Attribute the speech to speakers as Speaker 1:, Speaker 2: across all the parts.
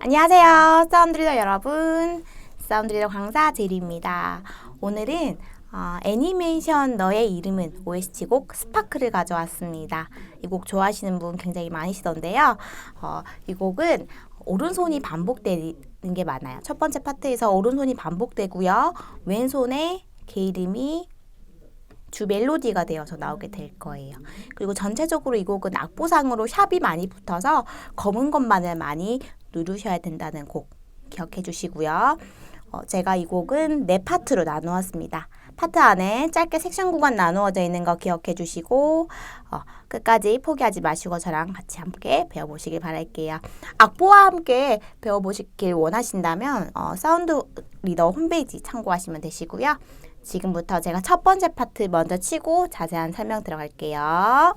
Speaker 1: 안녕하세요. 사운드리더 여러분. 사운드리더 강사 제리입니다. 오늘은 어, 애니메이션 너의 이름은 OST 곡 스파크를 가져왔습니다. 이 곡 좋아하시는 분 굉장히 많으시던데요. 어, 이 곡은 오른손이 반복되는 게 많아요. 첫 번째 파트에서 오른손이 반복되고요. 왼손에 개 이름이 주 멜로디가 되어서 나오게 될 거예요. 그리고 전체적으로 이 곡은 악보상으로 샵이 많이 붙어서 검은 것만을 많이 누르셔야 된다는 곡 기억해 주시고요. 어, 제가 이 곡은 네 파트로 나누었습니다. 파트 안에 짧게 섹션 구간 나누어져 있는 거 기억해 주시고 어, 끝까지 포기하지 마시고 저랑 같이 함께 배워보시길 바랄게요. 악보와 함께 배워보시길 원하신다면 어, 사운드 리더 홈페이지 참고하시면 되시고요. 지금부터 제가 첫 번째 파트 먼저 치고 자세한 설명 들어갈게요.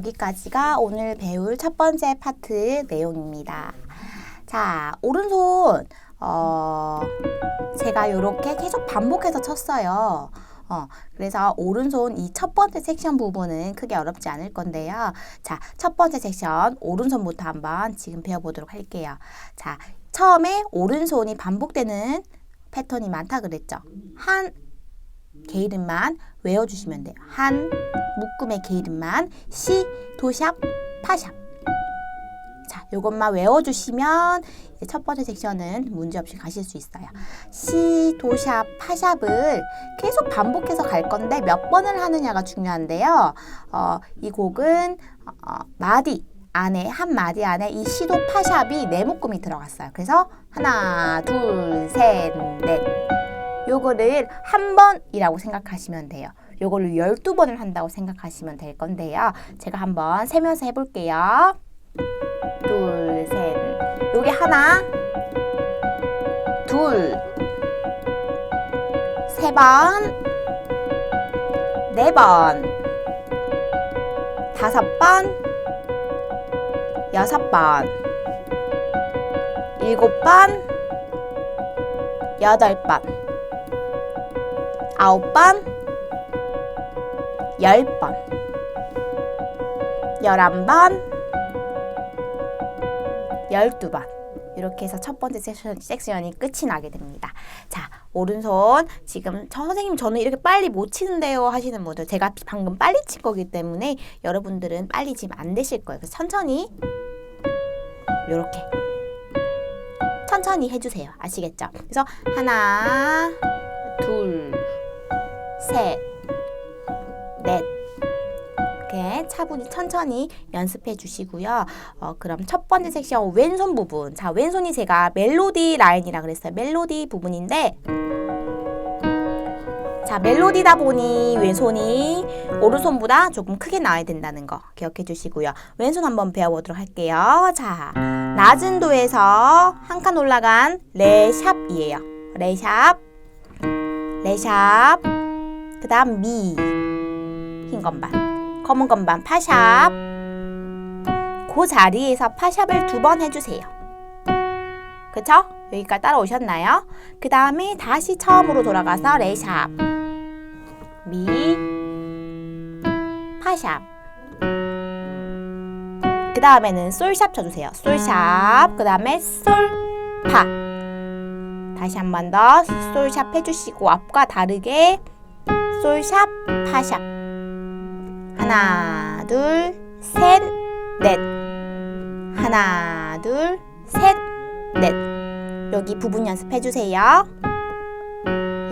Speaker 1: 여기까지가 오늘 배울 첫 번째 파트 내용입니다. 자, 오른손, 어, 제가 이렇게 계속 반복해서 쳤어요. 어, 그래서 오른손 이 첫 번째 섹션 부분은 크게 어렵지 않을 건데요. 자, 첫 번째 섹션 오른손부터 한번 지금 배워보도록 할게요. 자, 처음에 오른손이 반복되는 패턴이 많다 그랬죠. 한 개 이름만 외워주시면 돼요. 한 묶음의 개 이름만 시, 도샵, 파샵. 자, 요것만 외워주시면 첫 번째 섹션은 문제없이 가실 수 있어요. 시, 도샵, 파샵을 계속 반복해서 갈 건데 몇 번을 하느냐가 중요한데요. 어, 이 곡은 어, 마디 안에 한 마디 안에 이 시도 파샵이 네 묶음이 들어갔어요. 그래서 하나, 둘, 셋, 넷. 요거를 한 번이라고 생각하시면 돼요. 요걸로 12번을 한다고 생각하시면 될 건데요. 제가 한번 세면서 해볼게요. 둘, 셋. 요게 하나, 둘, 세 번, 네 번, 다섯 번, 여섯 번, 일곱 번, 여덟 번, 아홉 번, 열 번, 열한 번, 열두 번. 이렇게 해서 첫 번째 섹션, 섹션이 끝이 나게 됩니다. 자, 오른손. 지금 저 선생님 저는 이렇게 빨리 못 치는데요 하시는 분들 제가 방금 빨리 친 거기 때문에 여러분들은 빨리 지금 안 되실 거예요. 그래서 천천히 이렇게 천천히 해주세요. 아시겠죠? 그래서 하나, 둘, 셋, 넷. 이렇게 차분히 천천히 연습해 주시고요. 어, 그럼 첫 번째 섹션 왼손 부분. 자, 왼손이 제가 멜로디 라인이라 그랬어요. 멜로디 부분인데 자, 멜로디다 보니 왼손이 오른손보다 조금 크게 나와야 된다는 거 기억해 주시고요. 왼손 한번 배워보도록 할게요. 자, 낮은 도에서 한 칸 올라간 레샵이에요. 레샵, 레샵, 그 다음 미, 흰 건반, 검은 건반, 파샵. 그 자리에서 파샵을 두 번 해주세요. 그쵸? 여기까지 따라오셨나요? 그 다음에 다시 처음으로 돌아가서 레샵, 미, 파샵. 그 다음에는 솔샵 쳐주세요. 솔샵, 그 다음에 솔, 파. 다시 한 번 더 솔샵 해주시고 앞과 다르게 솔샵, 파샵. 하나, 둘, 셋, 넷. 하나, 둘, 셋, 넷. 여기 부분 연습해 주세요.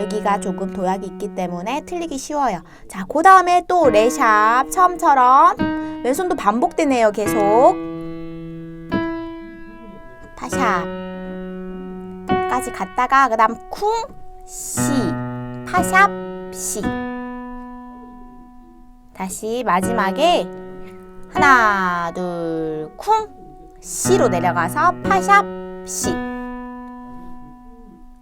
Speaker 1: 여기가 조금 도약이 있기 때문에 틀리기 쉬워요. 자, 그 다음에 또 레샵 처음처럼 왼손도 반복되네요. 계속 파샵 까지 갔다가 그 다음 쿵, 시, 파샵, 시 다시 마지막에 하나, 둘, 쿵, 시로 내려가서 파샵, 시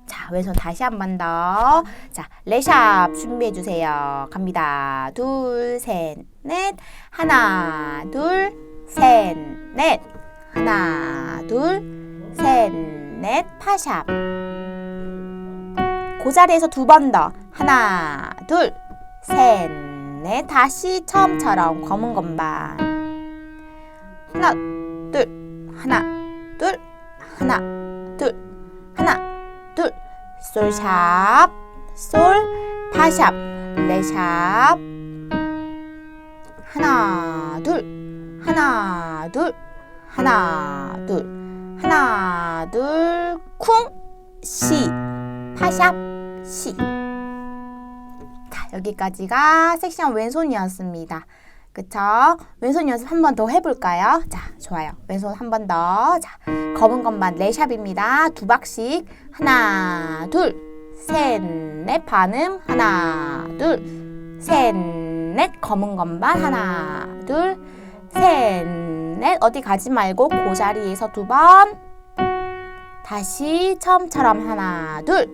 Speaker 1: 자, 왼손 다시 한 번 더. 자, 레샵 준비해 주세요. 갑니다. 둘, 셋, 넷. 하나, 둘, 셋, 넷. 하나, 둘, 셋, 넷. 파샵. 그 자리에서 두 번 더. 하나, 둘, 셋, 넷. 다시 처음처럼 검은 건반. 하나, 둘, 하나, 둘, 하나, 둘, 하나, 둘. 솔샵, 솔, 파샵, 레샵. 하나, 둘, 하나, 둘, 하나, 둘, 하나, 둘, 쿵, 시, 파샵, 시. 자, 여기까지가 섹션 왼손이었습니다. 그쵸? 왼손 연습 한 번 더 해볼까요? 자, 좋아요. 왼손 한 번 더. 자, 검은 것만 레샵입니다. 두 박씩. 하나, 둘, 셋, 넷. 반음. 하나, 둘, 셋, 넷. 검은 것만. 하나, 둘, 셋, 넷. 어디 가지 말고 그 자리에서 두 번. 다시 처음처럼 하나, 둘,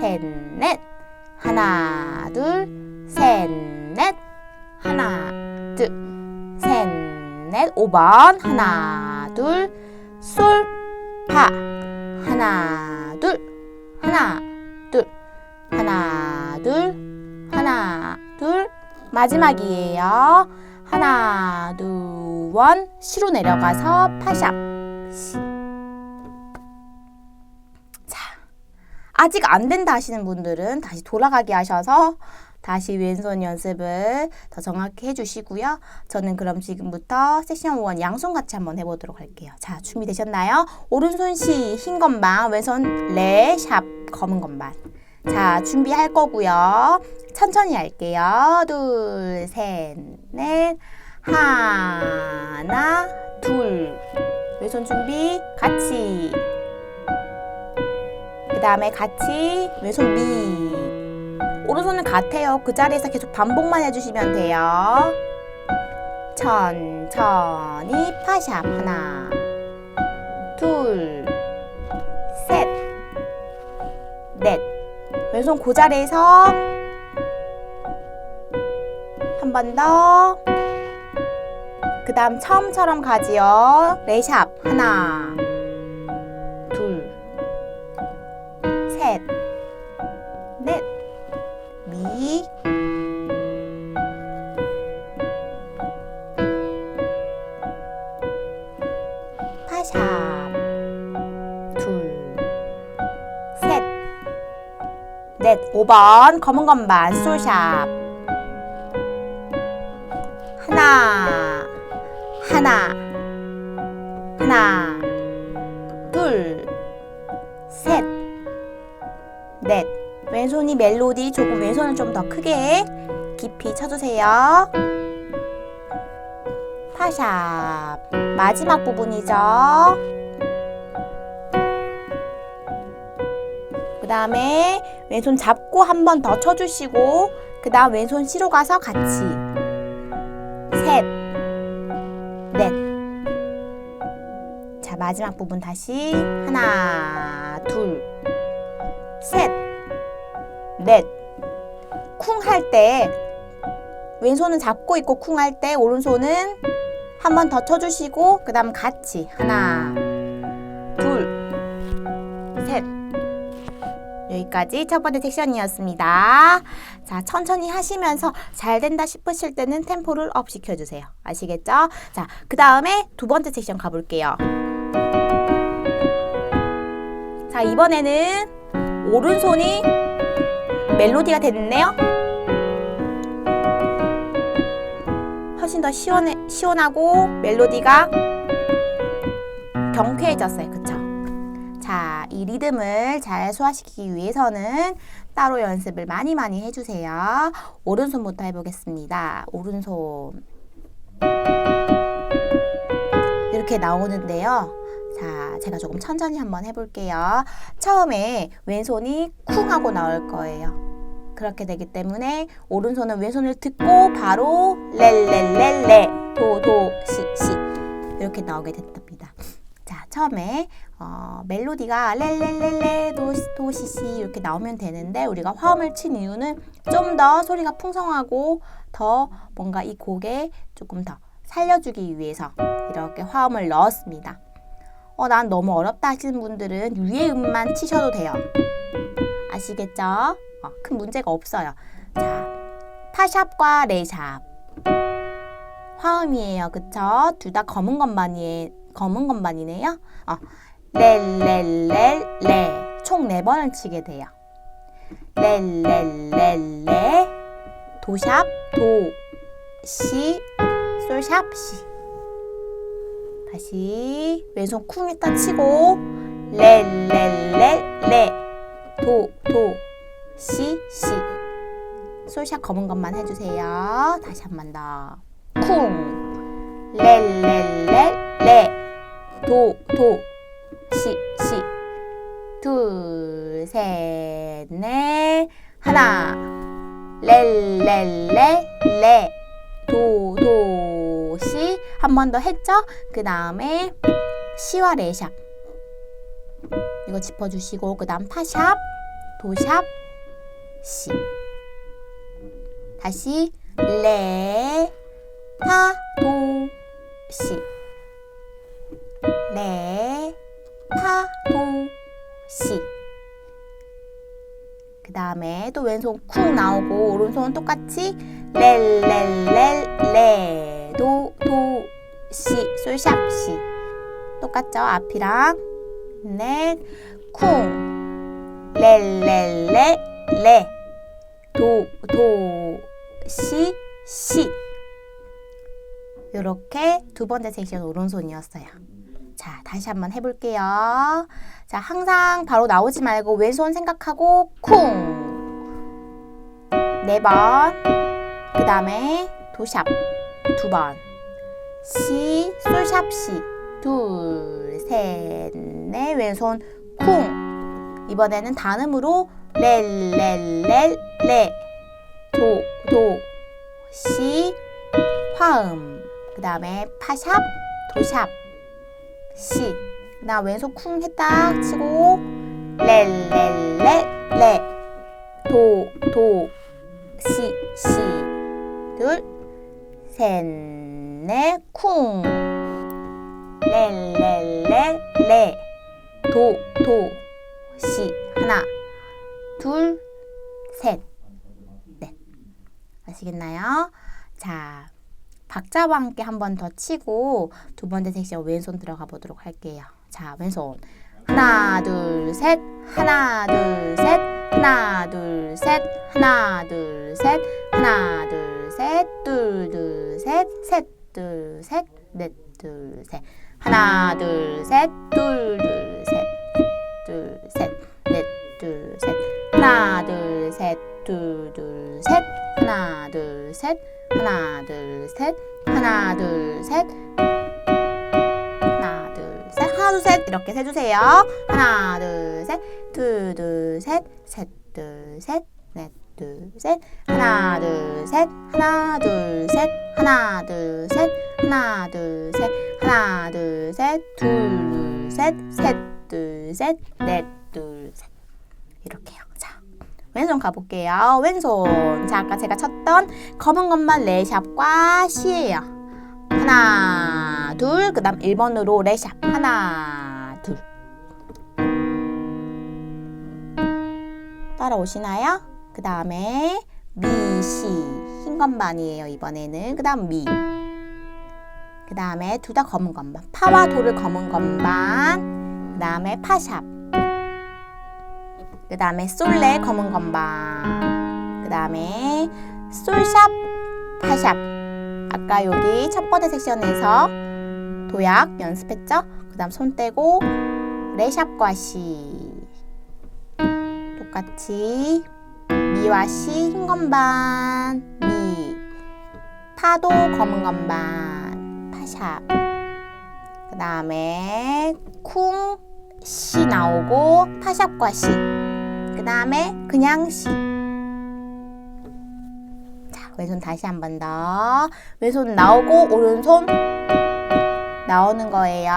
Speaker 1: 셋, 넷. 하나, 둘, 셋, 넷. 하나, 둘, 셋, 넷, 5번. 하나, 둘, 솔, 파. 하나, 둘, 하나, 둘, 하나, 둘, 하나, 둘. 마지막이에요. 하나, 둘, 원. 시로 내려가서 파샵. 아직 안 된다 하시는 분들은 다시 돌아가게 하셔서 다시 왼손 연습을 더 정확히 해주시고요. 저는 그럼 지금부터 섹션 1 양손 같이 한번 해보도록 할게요. 자, 준비되셨나요? 오른손 시, 흰 건반, 왼손 레, 샵, 검은 건반. 자, 준비할 거고요. 천천히 할게요. 둘, 셋, 넷. 하나, 둘. 왼손 준비, 같이. 그 다음에 같이 왼손 미. 오른손은 같아요. 그 자리에서 계속 반복만 해주시면 돼요. 천천히 파샵 하나, 둘, 셋, 넷. 왼손 그 자리에서 한 번 더. 그 다음 처음처럼 가지요. 레샵 하나, 번 검은 건반 솔샵. 하나 하나 하나 둘셋넷. 왼손이 멜로디 조금 왼손을 좀 더 크게 깊이 쳐주세요. 파샵. 마지막 부분이죠. 다음에 왼손 잡고 한 번 더 쳐주시고 그 다음 왼손 C로 가서 같이 셋, 넷. 자 마지막 부분 다시 하나, 둘, 셋. 넷. 쿵 할 때 왼손은 잡고 있고 쿵 할 때 오른손은 한 번 더 쳐주시고 그 다음 같이 하나 여기까지 첫 번째 섹션이었습니다. 자 천천히 하시면서 잘 된다 싶으실 때는 템포를 업 시켜주세요. 아시겠죠? 자 그 다음에 두 번째 섹션 가볼게요. 자 이번에는 오른손이 멜로디가 됐네요. 훨씬 더 시원해, 시원하고 멜로디가 경쾌해졌어요. 자, 이 리듬을 잘 소화시키기 위해서는 따로 연습을 많이 많이 해주세요. 오른손부터 해보겠습니다. 오른손. 이렇게 나오는데요. 자, 제가 조금 천천히 한번 해볼게요. 처음에 왼손이 쿵 하고 나올 거예요. 그렇게 되기 때문에 오른손은 왼손을 듣고 바로 렐렐렐레 도도 시시 이렇게 나오게 됐답니다. 자, 처음에 어, 멜로디가 렐렐렐레 도도시시 이렇게 나오면 되는데 우리가 화음을 친 이유는 좀 더 소리가 풍성하고 더 뭔가 이 곡에 조금 더 살려주기 위해서 이렇게 화음을 넣었습니다. 어, 난 너무 어렵다 하시는 분들은 위에 음만 치셔도 돼요. 아시겠죠? 어, 큰 문제가 없어요. 자, 파샵과 레샵. 화음이에요. 그쵸? 둘 다 검은 건반이에, 검은 건반이네요. 어, 렐렐렐레. 총 네 번을 치게 돼요. 렐렐렐레. 도샵, 도, 시, 솔샵, 시. 다시 왼손 쿵 했다 치고 렐렐렐레 도, 도, 시, 시 솔샵 검은 것만 해주세요 다시 한 번 더 쿵 렐렐렐레 도, 도, 시, 시. 둘, 셋, 넷. 하나. 렐렐렐레. 도, 도, 시. 한 번 더 했죠? 그 다음에 시와 레샵. 이거 짚어주시고 그 다음 파샵, 도샵, 시. 다시 레, 파, 도, 시. 레, 다음에 또 왼손 쿵 나오고 오른손 똑같이 렐렐렐레 도, 도, 시, 솔샵, 시. 똑같죠? 앞이랑. 넷, 쿵. 렐렐레레. 도, 도, 시, 시. 이렇게 두 번째 섹션 오른손이었어요. 자, 다시 한번 해볼게요. 자, 항상 바로 나오지 말고 왼손 생각하고 쿵. 네 번. 그 다음에 도샵 두 번. 시, 솔샵 시. 둘, 셋, 넷. 왼손 쿵. 이번에는 단음으로 렐 렐 렐 레. 도, 도, 시, 화음. 그 다음에 파샵, 도샵. 시. 나 왼손 쿵 했다 치고 렐렐레레 도, 도, 시, 시. 둘, 셋, 넷, 쿵. 렐렐레레 도, 도, 시. 하나, 둘, 셋, 넷. 아시겠나요? 자, 박자와 함께 한 번 더 치고 두 번째 섹션 왼손 들어가 보도록 할게요. 자, 왼손. 하나, 둘, 셋. 하나, 둘, 셋. 하나, 둘, 셋. 하나, 둘, 셋. 하나, 둘, 셋. 둘, 둘, 셋. 셋, 둘, 셋. 넷, 둘, 셋. 하나, 둘, 셋. 둘, 둘, 셋. 둘, 셋. 넷, 둘, 셋. 하나, 둘, 셋. 둘, 둘, 셋. 하나, 둘, 셋. 하나, 둘, 셋. 하나, 둘, 셋. 하나, 둘, 셋. 하나, 둘, 셋. 이렇게 세주세요. 하나, 둘, 셋. 둘, 둘, 셋. 셋, 둘, 셋. 넷, 둘, 셋. 하나, 둘, 셋. 하나, 둘, 셋. 하나, 둘, 셋. 하나, 둘, 셋. 하나, 둘, 셋. 둘, 둘, 셋. 셋, 둘, 셋. 넷, 둘, 셋. 이렇게요. 자, 왼손 가볼게요. 왼손. 자, 아까 제가 쳤던 검은 것만 레샵과 시예요. 하나, 둘. 그 다음 1번으로 레샵. 하나, 둘. 따라오시나요? 그 다음에 미, 시. 흰 건반이에요, 이번에는. 그 다음 미. 그 다음에 둘 다 검은 건반. 파와 도를 검은 건반. 그 다음에 파샵. 그 다음에 솔레 검은 건반. 그 다음에 솔샵, 파샵. 아까 여기 첫 번째 섹션에서 도약 연습했죠? 그 다음 손 떼고 레샵과 시 똑같이 미와 시 흰 건반 미 파도 검은 건반 파샵 그 다음에 쿵 시 나오고 파샵과 시 그 다음에 그냥 시 자, 왼손 다시 한 번 더. 왼손 나오고 오른손 나오는 거예요.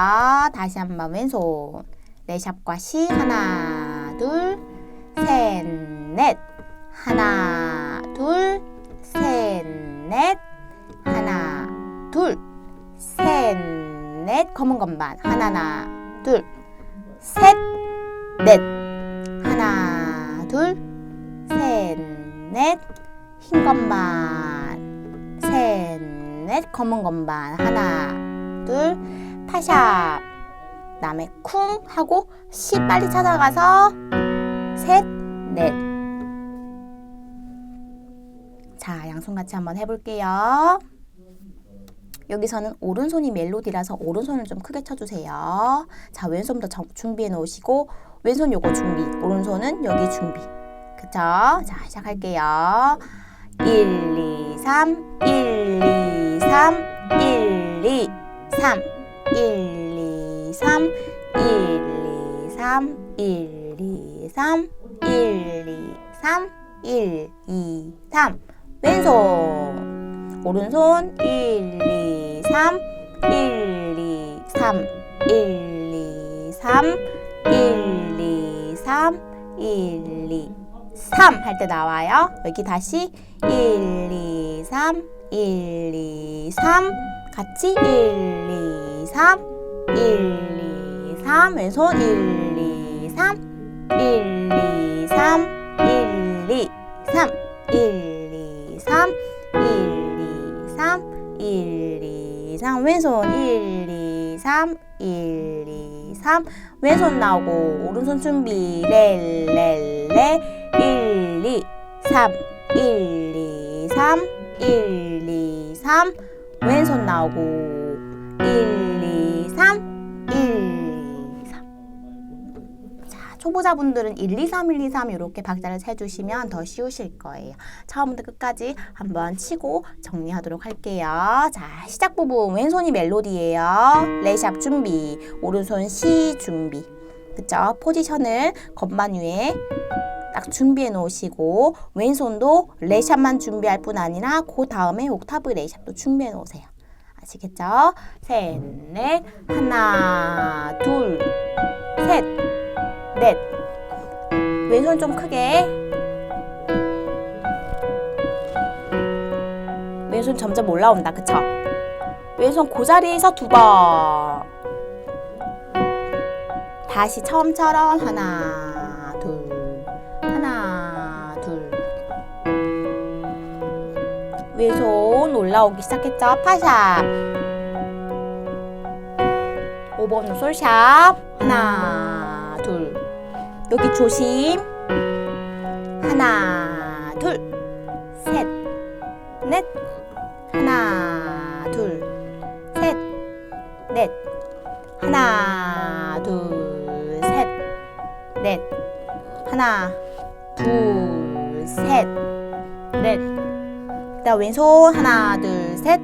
Speaker 1: 다시 한 번 왼손. 레샵과 시 하나, 둘, 셋, 넷. 하나, 둘, 셋, 넷. 하나, 둘, 셋, 넷. 검은 건반. 하나, 둘, 셋, 넷. 둘, 셋, 넷. 흰 건반 셋, 넷 검은 건반 하나, 둘 파샵 그 다음에 쿵 하고 시 빨리 찾아가서 셋, 넷. 자, 양손 같이 한번 해볼게요. 여기서는 오른손이 멜로디라서 오른손을 좀 크게 쳐주세요. 자, 왼손부터 정- 준비해 놓으시고 왼손 요거 준비, 오른손은 여기 준비. 그쵸? 자, 시작할게요. 1, 2, 3, 1, 2, 3, 1, 2, 3, 1, 2, 3, 1, 2, 3, 1, 2, 3, 1, 2, 3, 1, 2, 3. 왼손. 오른손 1, 2, 3, 1, 2, 3, 1, 2, 3, 1, 2, 3, 1, 2, 3 할 때 나와요. 여기 다시 1, 2, 3, 1, 2, 3 같이 1, 2, 3, 1, 2, 3 왼손 1, 2, 3, 1, 2, 3, 1, 2, 3, 1, 2, 3, 1, 2, 3, 1, 2, 3 왼손 1, 2, 3, 1, 2, 3 왼손 나오고 오른손 준비. 렐렐레 1, 2, 3, 1, 2, 3, 1, 2, 3 왼손 나오고 초보자분들은 1, 2, 3, 1, 2, 3 이렇게 박자를 세주시면 더 쉬우실 거예요. 처음부터 끝까지 한번 치고 정리하도록 할게요. 자, 시작 부분 왼손이 멜로디예요. 레샵 준비, 오른손 시 준비. 그쵸? 포지션을 건반 위에 딱 준비해 놓으시고 왼손도 레샵만 준비할 뿐 아니라 그 다음에 옥타브 레샵도 준비해 놓으세요. 아시겠죠? 셋, 넷, 하나, 둘, 셋, 넷. 왼손 좀 크게. 왼손 점점 올라온다, 그쵸? 왼손 그 자리에서 두 번. 다시 처음처럼 하나, 둘, 하나, 둘. 왼손 올라오기 시작했죠? 파샵. 5번 솔샵. 하나, 둘. 여기 조심. 하나, 둘, 셋, 넷. 하나, 둘, 셋, 넷. 하나, 둘, 셋, 넷. 하나, 둘, 셋, 넷. 그다음 왼손 하나, 둘, 셋.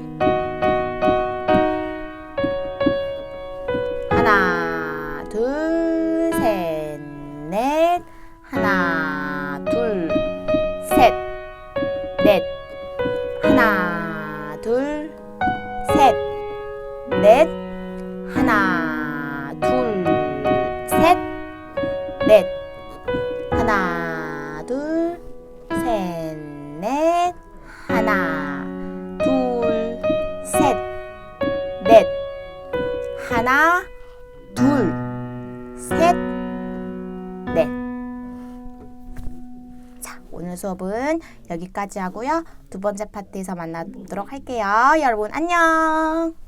Speaker 1: 여기까지 하고요. 두 번째 파트에서 만나도록 할게요. 여러분, 안녕!